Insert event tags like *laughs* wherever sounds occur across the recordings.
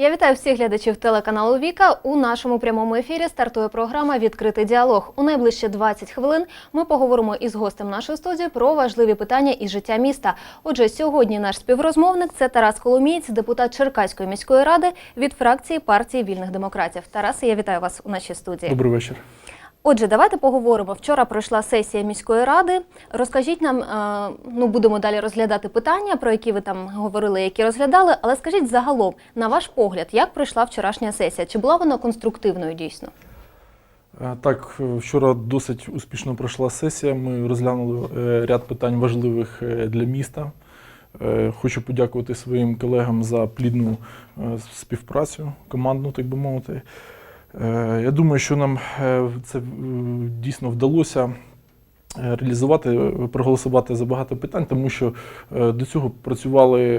Я вітаю всіх глядачів телеканалу Віка. У нашому прямому ефірі стартує програма Відкритий діалог. У найближчі 20 хвилин ми поговоримо із гостем нашої студії про важливі питання із життя міста. Отже, сьогодні наш співрозмовник це Тарас Коломієць, депутат Черкаської міської ради від фракції партії вільних демократів. Тарас, я вітаю вас у нашій студії. Добрий вечір. Отже, давайте поговоримо. Вчора пройшла сесія міської ради. Розкажіть нам, е, ну будемо далі розглядати питання, про які ви там говорили, які розглядали. Але скажіть загалом, на ваш погляд, як пройшла вчорашня сесія? Чи була вона конструктивною дійсно? Е, Так, вчора досить успішно пройшла сесія. Ми розглянули е, ряд питань важливих для міста. Хочу подякувати своїм колегам за плідну співпрацю, командну, так би мовити. Е, Я думаю, що нам е, це е, дійсно вдалося реалізувати, проголосувати за багато питань, тому що до цього працювали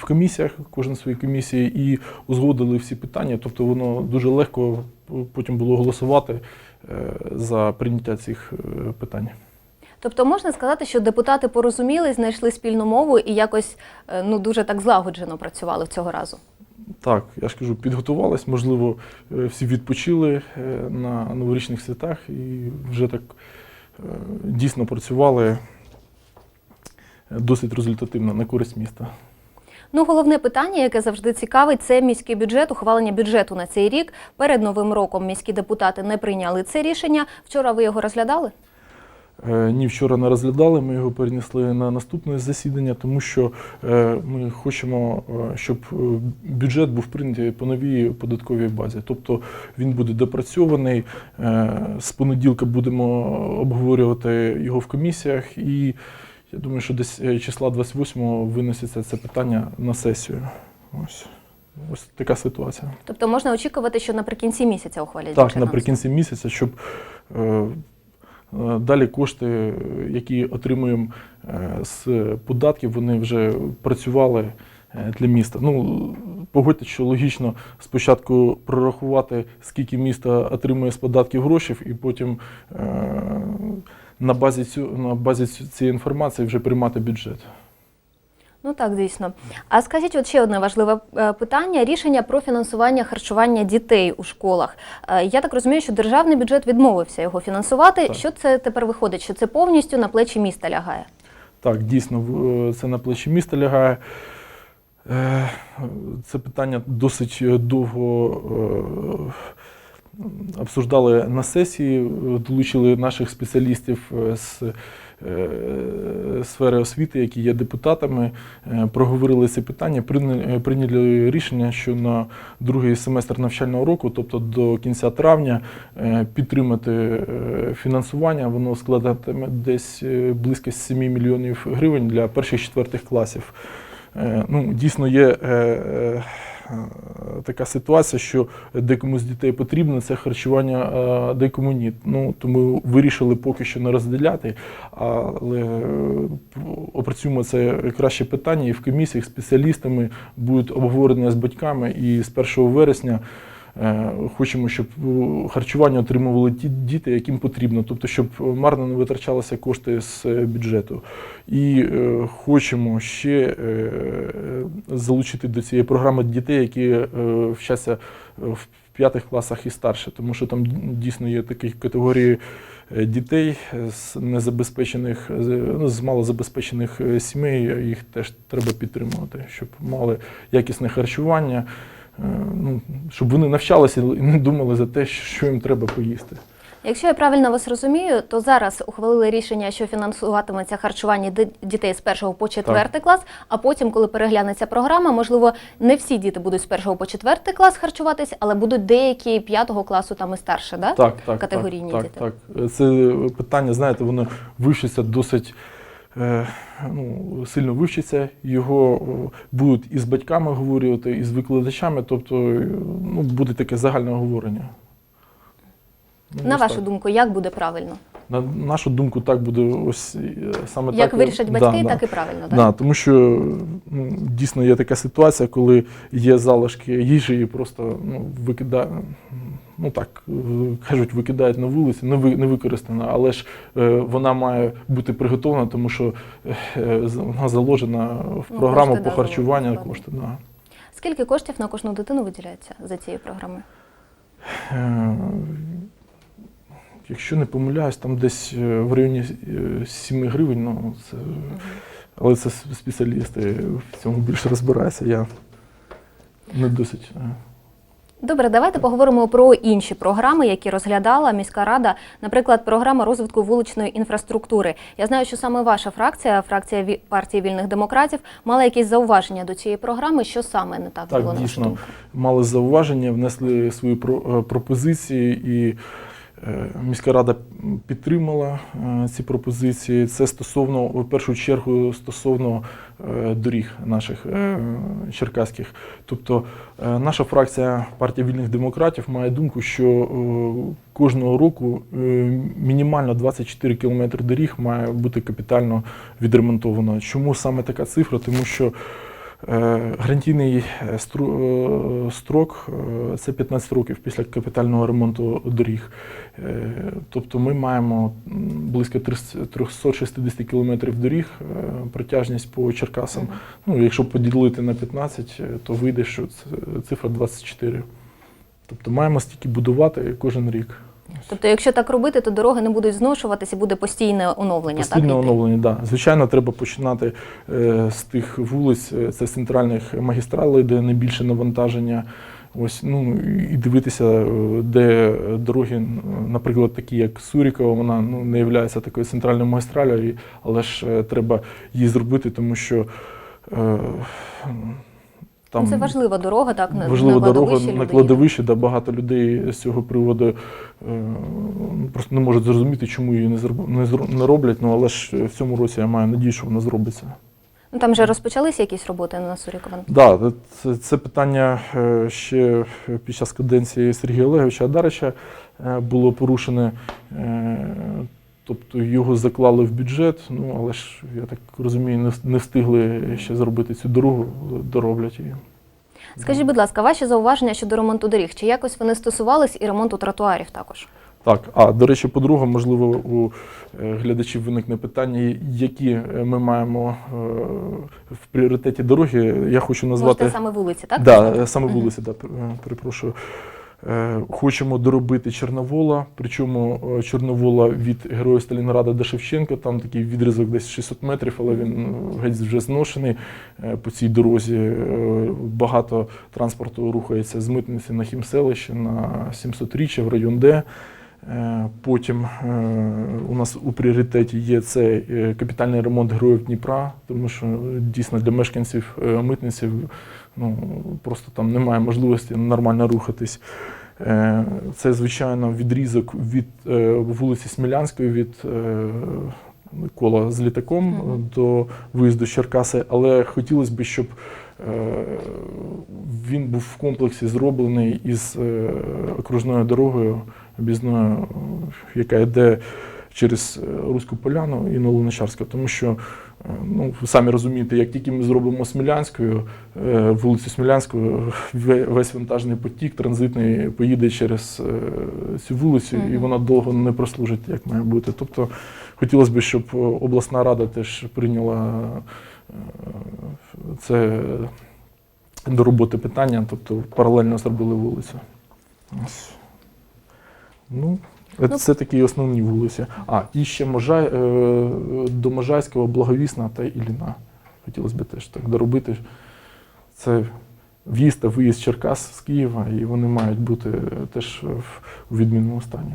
в комісіях, кожен в своїй комісії, і узгодили всі питання. Тобто воно дуже легко потім було голосувати за прийняття цих питань. Тобто можна сказати, що депутати порозуміли, знайшли спільну мову і якось ну дуже так злагоджено працювали цього разу. Так, я ж кажу, підготувались, можливо, е, всі відпочили е, на новорічних святах і вже так е, дійсно працювали досить результативно на користь міста. Ну, головне питання, яке завжди цікавить, це міський бюджет, ухвалення бюджету на цей рік. Перед новим роком міські депутати не прийняли це рішення. Вчора ви його розглядали? Е, Ні, вчора не розглядали, ми його перенесли на наступне засідання, тому що е, ми хочемо, е, щоб бюджет був прийнятий по новій податковій базі. Тобто він буде допрацьований. З понеділка будемо обговорювати його в комісіях, і я думаю, що десь числа 28-го виноситься це питання на сесію. Ось. Ось така ситуація. Тобто можна очікувати, що наприкінці місяця ухвалять Так, наприкінці місяця, щоб далі кошти, е, які отримуємо е, з податків, вони вже працювали е, для міста. Ну, погодьте, що логічно спочатку прорахувати, скільки місто отримує з податків грошей, і потім е, на базі, цю, на базі цієї інформації вже приймати бюджет. Ну так, звісно. А скажіть, от ще одне важливе е, питання: рішення про фінансування харчування дітей у школах. Е, Я так розумію, що державний бюджет відмовився його фінансувати. Так. Що це тепер виходить? Що це повністю на плечі міста лягає? Так, дійсно, це на плечі міста лягає. Е, Це питання досить довго е, обсуждали на сесії, долучили наших спеціалістів е, з е, сфери освіти, які є депутатами, е, проговорили це питання, прийняли рішення, що на другий семестр навчального року, тобто до кінця травня, підтримати фінансування. Воно складатиме десь близько 7 мільйонів гривень для перших четвертих класів. Ну, дійсно є така ситуація, що декому з дітей потрібно це харчування, а декому ні. Ну, тому вирішили поки що не розділяти, але е, опрацюємо це краще питання і в комісіях спеціалістами будуть обговорення з батьками і з 1 вересня. Е, Хочемо, щоб харчування отримували ті діти, яким потрібно, тобто, щоб марно не витрачалися кошти з е, бюджету. І е, хочемо ще залучити до цієї програми дітей, які вчаться в п'ятих класах і старше, тому що там дійсно є такі категорії дітей з незабезпечених, ну, з малозабезпечених сімей. Їх теж треба підтримувати, щоб мали якісне харчування. Е, Ну, щоб вони навчалися і не думали за те, що їм треба поїсти. Якщо я правильно вас розумію, то зараз ухвалили рішення, що фінансуватиметься харчування дітей з першого по четвертий клас. А потім, коли переглянеться програма, можливо, не всі діти будуть з першого по четвертий клас харчуватись, але будуть деякі п'ятого класу там і старше, да? Так, так, категорійні так, діти. Так, так. Це питання, знаєте, воно вивчиться досить ну, сильно вивчиться. Його будуть і з батьками говорити, і з викладачами, тобто е, ну, буде таке загальне говорення. Ну, На ось вашу так. думку, як буде правильно? На нашу думку, так буде ось е, саме Як так. вирішать батьки, да. так і правильно, так? Да, тому що ну, дійсно є така ситуація, коли є залишки їжі і просто ну, викидають, ну так е, кажуть, викидають на вулицю, не, ви, не використана, але ж е, вона має бути приготовлена, тому що е, вона заложена в Ну, програму кошти, по да, харчуванню кошти. Да. Скільки коштів на кожну дитину виділяється за цією програмою? Якщо не помиляюсь, там десь в районі е, 7 гривень, ну, це, але це спеціалісти в цьому більше розбираються. Я не досить. Добре, давайте поговоримо про інші програми, які розглядала міська рада. Наприклад, програма розвитку вуличної інфраструктури. Я знаю, що саме ваша фракція, фракція партії вільних демократів, мала якісь зауваження до цієї програми. Що саме не так, Так, було дійсно. мали зауваження, внесли свої е, пропозиції, і міська рада підтримала е, ці пропозиції. Це стосовно, в першу чергу, стосовно е, доріг наших е, черкаських. Тобто е, наша фракція партія вільних демократів має думку, що е, кожного року е, мінімально 24 кілометри доріг має бути капітально відремонтовано. Чому саме така цифра? Тому що Е, Гарантійний е, е, строк е, це 15 років після капітального ремонту доріг. Е, Тобто ми маємо близько 300 360 кілометрів доріг, е, протяжність по Черкасам. Ну, якщо поділити на 15, е, то вийде, що цифра 24. Тобто маємо стільки будувати кожен рік. Тобто, якщо так робити, то дороги не будуть зношуватися, буде постійне оновлення. Постійне так, оновлення, так. Да. Звичайно, треба починати е, з тих вулиць, е, це з центральних магістралей, де найбільше навантаження. Ось, ну, і дивитися, е, де дороги, наприклад, такі як Сурікова, вона ну, не є такою центральною магістралею, але ж е, треба її зробити, тому що е, там Ну, Це важлива дорога, так на- важлива на дорога на кладовищі, де багато людей з цього приводу е, просто не можуть зрозуміти, чому її не, не, роблять. Ну але ж в цьому році я маю надію, що вона зробиться. Ну там вже розпочалися якісь роботи на Сурікова. Да, це, це питання е, ще під час каденції Сергія Олеговича Адарича е, було порушене. Тобто його заклали в бюджет, ну але ж я так розумію, не, встигли ще зробити цю дорогу, дороблять її. Скажіть, будь ласка, ваші зауваження щодо ремонту доріг? Чи якось вони стосувались і ремонту тротуарів також? Так, а до речі, по-друге, можливо, у е, глядачів виникне питання, які е, ми маємо е, в пріоритеті дороги. Я хочу назвати Можете саме вулиці, так? Да, саме вулиці, да, перепрошую. Е, Хочемо доробити Чорновола, причому е, Чорновола від героя Сталінграда до Шевченка, там такий відрізок десь 600 метрів, але він е, геть вже зношений по цій дорозі. Багато транспорту рухається з митниці на Хімселище, на 700-річчя в район Д. Е, Потім е, у нас у пріоритеті є це е, капітальний ремонт героїв Дніпра, тому що дійсно для мешканців е, митниці ну, просто там немає можливості нормально рухатись. Це, звичайно, відрізок від вулиці Смілянської, від кола з літаком Мгм. до виїзду з Черкаси, але хотілося б, щоб він був в комплексі зроблений із окружною дорогою об'їзною, е, яка йде через е, Руську Поляну і Новолуначарська, тому що е, ну, ви самі розумієте, як тільки ми зробимо Смілянською, е, вулицю Смілянською, весь вантажний потік транзитний поїде через цю вулицю, і вона довго не прослужить, як має бути. Тобто хотілося б, щоб обласна рада теж прийняла це до роботи питання, тобто паралельно зробили вулицю. Ну, Ну, це такі основні вулиці. А, і ще Можай, е, до Можайського, Благовісна та Ілліна. Хотілося б теж так доробити. Це в'їзд та виїзд Черкас з Києва, і вони мають бути теж у відмінному стані.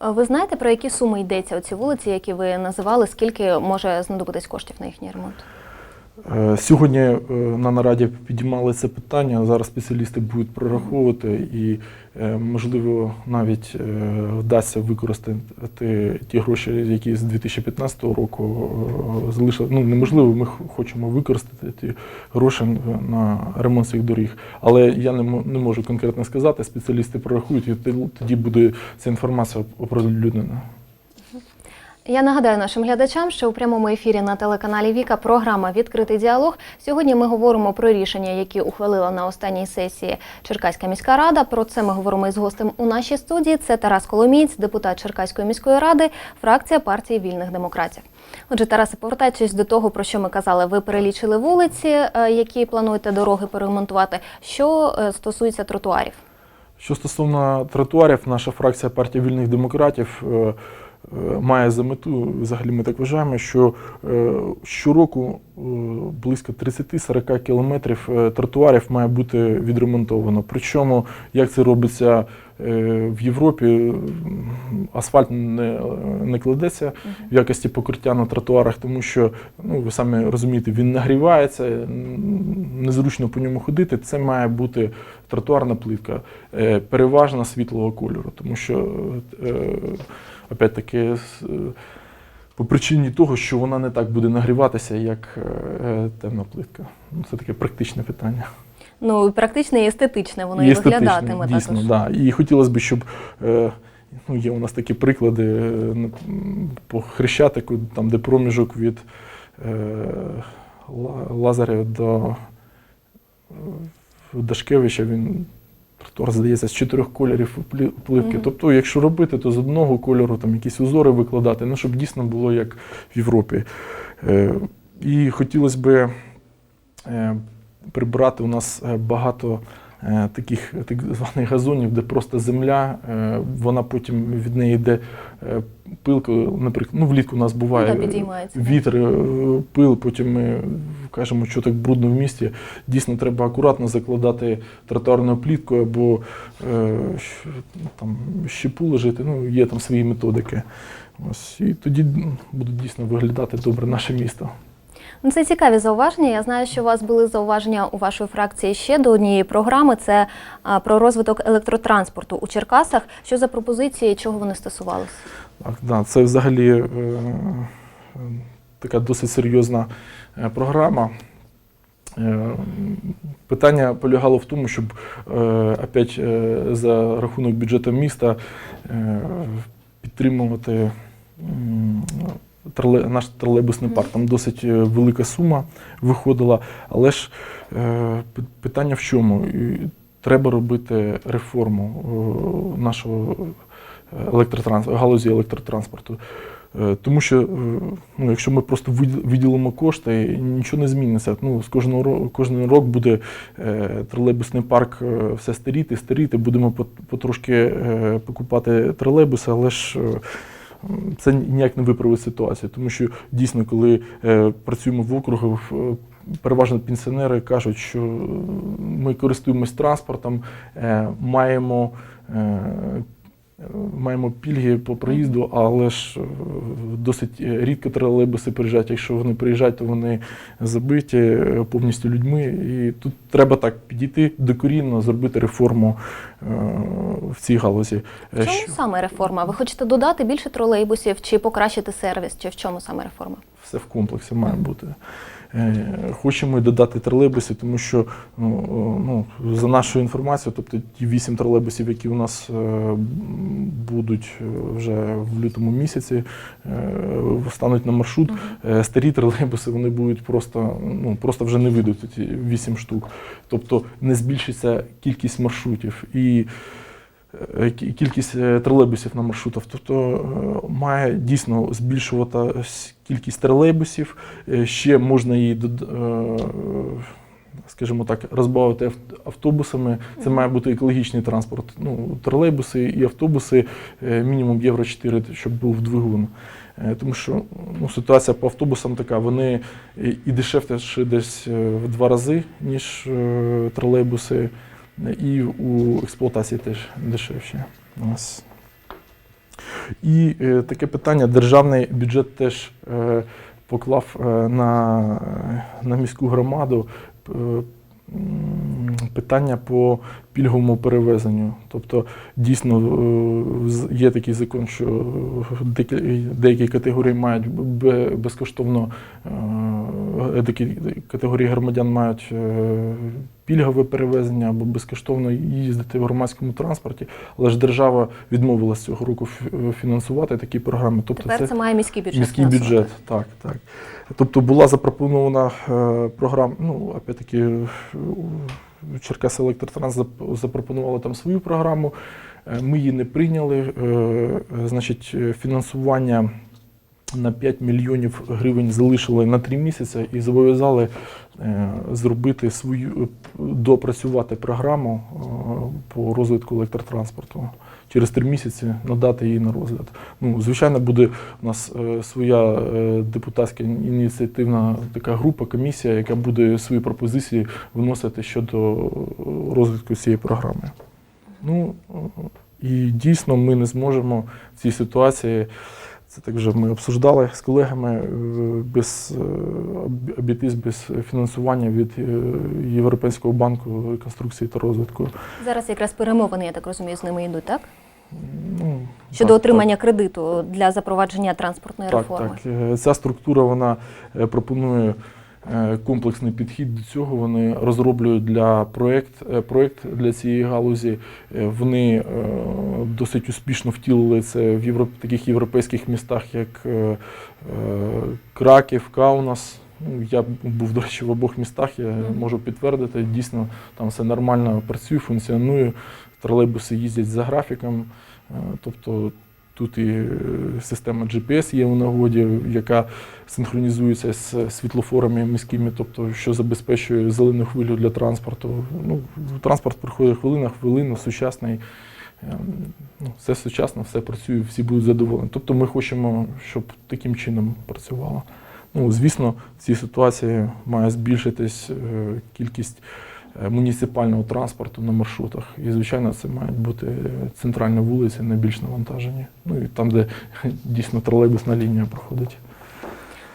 Ви знаєте, про які суми йдеться оці вулиці, які ви називали? Скільки може знадобитись коштів на їхній ремонт? Е, Сьогодні е, на нараді підіймали це питання. Зараз спеціалісти будуть прораховувати і, е, можливо, навіть вдасться використати ті гроші, які з 2015 року залишили. Ну, неможливо, ми хочемо використати ті гроші на ремонт цих доріг. Але я не можу конкретно сказати. Спеціалісти прорахують, і тоді буде ця інформація оприлюднена. Я нагадаю нашим глядачам, що у прямому ефірі на телеканалі Віка програма Відкритий діалог. Сьогодні ми говоримо про рішення, які ухвалила на останній сесії Черкаська міська рада. Про це ми говоримо із гостем у нашій студії. Це Тарас Коломієць, депутат Черкаської міської ради, фракція партії вільних демократів. Отже, Тарасе, повертаючись до того, про що ми казали, ви перелічили вулиці, е, які плануєте дороги перемонтувати. Що е, стосується тротуарів? Що стосовно тротуарів, наша фракція партії вільних демократів е, має за мету, взагалі ми так вважаємо, що е, щороку е, близько 30-40 кілометрів е, тротуарів має бути відремонтовано. Причому, як це робиться е, в Європі, асфальт не, не кладеться в якості покриття на тротуарах, тому що, ну, ви самі розумієте, він нагрівається, незручно по ньому ходити. Це має бути тротуарна плитка, е, переважно світлого кольору, тому що, е, опять-таки, е, по причині того, що вона не так буде нагріватися, як темна плитка. Ну, Це таке практичне питання. Ну, практичне і естетичне воно і, естетичне, виглядатиме дійсно, також. Да. І хотілося б, щоб ну, є у нас такі приклади м, по Хрещатику, там, де проміжок від Лазаря до Дашкевича, він тротуар, здається, з чотирьох кольорів пливки. Mm -hmm. Тобто, якщо робити, то з одного кольору там якісь узори викладати, ну, щоб дійсно було як в Європі. Е, і хотілося б е, прибрати у нас е, багато таких так званих газонів, де просто земля, е, вона потім від неї йде е, пилка, наприклад, ну влітку у нас буває Ну, да, вітер, е, пил, потім ми кажемо, що так брудно в місті. Дійсно, треба акуратно закладати тротуарною пліткою або е, там, щепу лежити, ну, є там свої методики. Ось, і тоді м, буде дійсно виглядати добре наше місто. Ну, це цікаві зауваження. Я знаю, що у вас були зауваження у вашої фракції ще до однієї програми. Це про розвиток електротранспорту у Черкасах. Що за пропозиції, чого вони стосувалися? Так, да, це взагалі е, така досить серйозна е, програма. Е, Питання полягало в тому, щоб е, опять за рахунок бюджету міста підтримувати троле- наш тролейбусний парк. Там досить е, велика сума виходила, але ж е, питання в чому? Треба робити реформу е, нашого електротранспорту, галузі електротранспорту. Тому що, ну, якщо ми просто виділ- виділимо кошти, нічого не зміниться. Ну, з кожного ро- кожен рок буде тролейбусний парк все старіти, старіти, будемо потрошки покупати тролейбуси, але ж це ніяк не виправить ситуацію. Тому що дійсно, коли е, працюємо в округах, е, переважно пенсіонери кажуть, що е, ми користуємось транспортом, маємо. Маємо пільги по проїзду, але ж е, досить е, рідко тролейбуси приїжджають. Якщо вони приїжджають, то вони забиті е, повністю людьми. І тут треба так підійти докорінно, зробити реформу в цій галузі. В чому що- саме реформа? Ви хочете додати більше тролейбусів чи покращити сервіс? Чи в чому саме реформа? Все в комплексі має бути. Е, Хочемо додати тролейбуси, тому що ну, ну, за нашою інформацією, тобто ті вісім тролейбусів, які у нас е, будуть е, вже в лютому місяці, е, стануть на маршрут. Е, Старі тролейбуси вони будуть просто, ну, просто вже не вийдуть ці вісім штук. Тобто не збільшиться кількість маршрутів. І е, кількість е, тролейбусів на маршрутах. Тобто е, має дійсно збільшуватись кількість тролейбусів. Е, Ще можна її е, скажімо так, розбавити автобусами. Це має бути екологічний транспорт. Ну, тролейбуси і автобуси е, мінімум євро 4, щоб був двигун. Е, Тому що ну, ситуація по автобусам така, вони і- дешевші десь е, в два рази, ніж е, тролейбуси, і у експлуатації теж дешевші. Ось. І е, таке питання: державний бюджет теж е, поклав е, на, на міську громаду е, питання по пільговому перевезенню. Тобто, дійсно е, є такий закон, що деякі, деякі категорії мають безкоштовно е, деякі категорії громадян мають е, пільгове перевезення або безкоштовно їздити в громадському транспорті, але ж держава відмовилася цього року фінансувати такі програми. Тобто Тепер це має міський бюджет. Міський бюджет, так, так. Тобто була запропонована е, програма, ну, опять-таки, е, Черкаси Електротранс запропонували там свою програму. Е, Ми її не прийняли. Е, е, Значить, фінансування на 5 мільйонів гривень залишили на 3 місяці і зобов'язали зробити свою, допрацювати програму по розвитку електротранспорту. Через три місяці надати її на розгляд. Ну, звичайно, буде у нас е, своя е, депутатська ініціативна така група, комісія, яка буде свої пропозиції виносити щодо е, розвитку цієї програми. Ну е, і дійсно ми не зможемо в цій ситуації. Це так вже ми обсуждали з колегами е, без е, обійтись без фінансування від е, Європейського банку реконструкції та розвитку. Зараз якраз перемовини, я так розумію, з ними йдуть, так? Ну, Щодо так, отримання кредиту для запровадження транспортної Так, реформи. так. Ця структура вона пропонує комплексний підхід до цього. Вони розроблюють для проєкт, е, проєкт для цієї галузі. Е, Вони е, досить успішно втілили це в європ... таких європейських містах, як е, е, Краків, Каунас. Ну, Я був, до речі, в обох містах, я можу підтвердити. Дійсно, там все нормально працює, функціонує. Тролейбуси їздять за графіком. Е, Тобто тут і е, система GPS є у нагоді, яка синхронізується з світлофорами міськими, тобто що забезпечує зелену хвилю для транспорту. Ну, транспорт проходить хвилина, хвилину, сучасний. Ем, Ну, все сучасно, все працює, всі будуть задоволені. Тобто ми хочемо, щоб таким чином працювало. Ну, звісно, в цій ситуації має збільшитись е, кількість муніципального транспорту на маршрутах. І, звичайно, це мають бути центральні вулиці, найбільш навантажені. Ну і там, де *laughs* дійсно тролейбусна лінія проходить.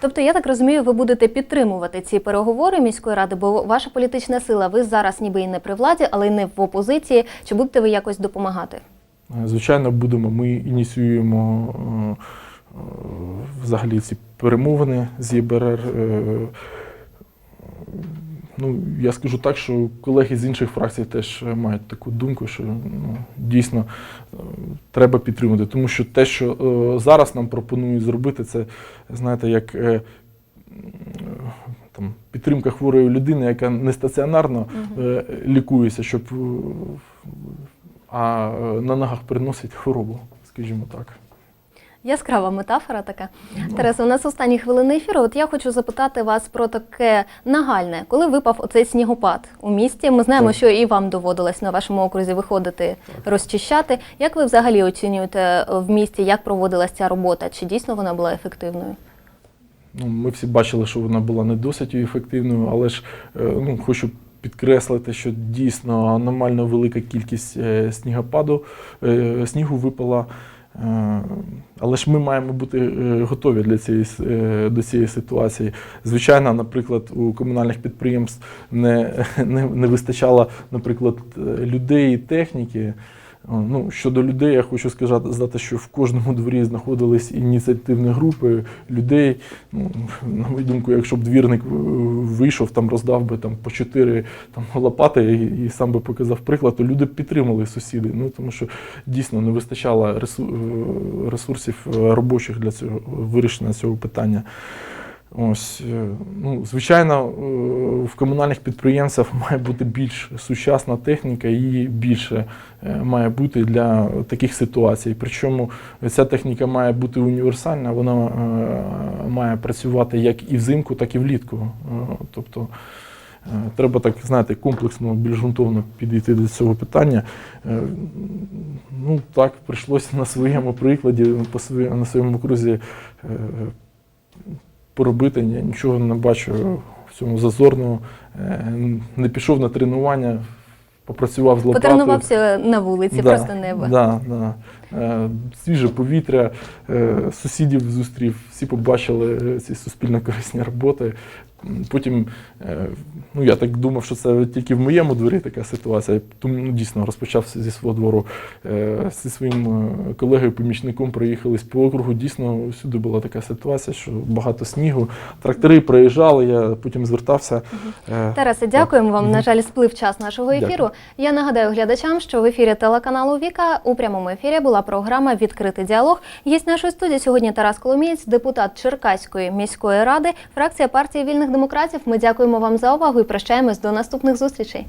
Тобто, я так розумію, ви будете підтримувати ці переговори міської ради, бо ваша політична сила, ви зараз ніби і не при владі, але й не в опозиції. Чи будете ви якось допомагати? Е, Звичайно, будемо. Ми ініціюємо е, е, взагалі ці перемовини з ЄБРР. Е, Ну, я скажу так, що колеги з інших фракцій теж мають таку думку, що ну, дійсно е, треба підтримати. Тому що те, що е, зараз нам пропонують зробити, це, знаєте, як е, там, підтримка хворої людини, яка не стаціонарно е, лікується, щоб е, а е, на ногах приносить хворобу, скажімо так. Яскрава метафора така. Тереза, у нас останні хвилини ефіру. От я хочу запитати вас про таке нагальне, коли випав оцей снігопад у місті. Ми знаємо, Так. що і вам доводилось на вашому окрузі виходити, розчищати. Як ви взагалі оцінюєте е, в місті, як проводилась ця робота? Чи дійсно вона була ефективною? Ну, ми всі бачили, що вона була не досить ефективною, але ж е, ну, хочу підкреслити, що дійсно аномально велика кількість е, снігопаду, снігу випала. Е, Але ж ми маємо бути е, готові для цієї, е, до цієї ситуації. Звичайно, наприклад, у комунальних підприємств не, *laughs* не, не вистачало, наприклад, людей і техніки. О, Ну, щодо людей, я хочу сказати, що в кожному дворі знаходились ініціативні групи людей. Ну, на мою думку, якщо б двірник е, вийшов, там роздав би там, по чотири там, лопати і, і сам би показав приклад, то люди б підтримали сусіди. Ну, тому що дійсно не вистачало е, ресурсів е, робочих для цього вирішення цього питання. Ось, е, ну, звичайно, е, в комунальних підприємствах *laughs* має бути більш сучасна техніка, і більше е, має бути для таких ситуацій. Причому ця техніка має бути універсальна, вона е, має працювати як і взимку, так і влітку. Е, Тобто е, треба так, знаєте, комплексно, більш ґрунтовно підійти до цього питання. Е, Ну так, прийшлося на своєму прикладі, на своєму окрузі е, поробити. Я нічого не бачу в цьому зазорного. Е, Не пішов на тренування, попрацював з лопатою. Потренувався на вулиці, Да, просто небо. Да, да. е, свіже повітря, е, сусідів зустрів, всі побачили ці суспільно корисні роботи. Потім, е, ну я так думав, що це тільки в моєму дворі така ситуація. Тому ну, дійсно розпочав зі свого двору е, зі своїм е, колегою-помічником проїхались по округу. Дійсно, всюди була така ситуація, що багато снігу. Трактори проїжджали, я потім звертався. Тарасе, дякуємо вам. На жаль, сплив час нашого ефіру. Дякую. Я нагадаю глядачам, що в ефірі телеканалу Віка у прямому ефірі була програма Відкритий діалог. Гість нашої студії сьогодні Тарас Коломієць, депутат Черкаської міської ради, фракція партії вільних демократів. Ми дякуємо вам за увагу і прощаємось до наступних зустрічей.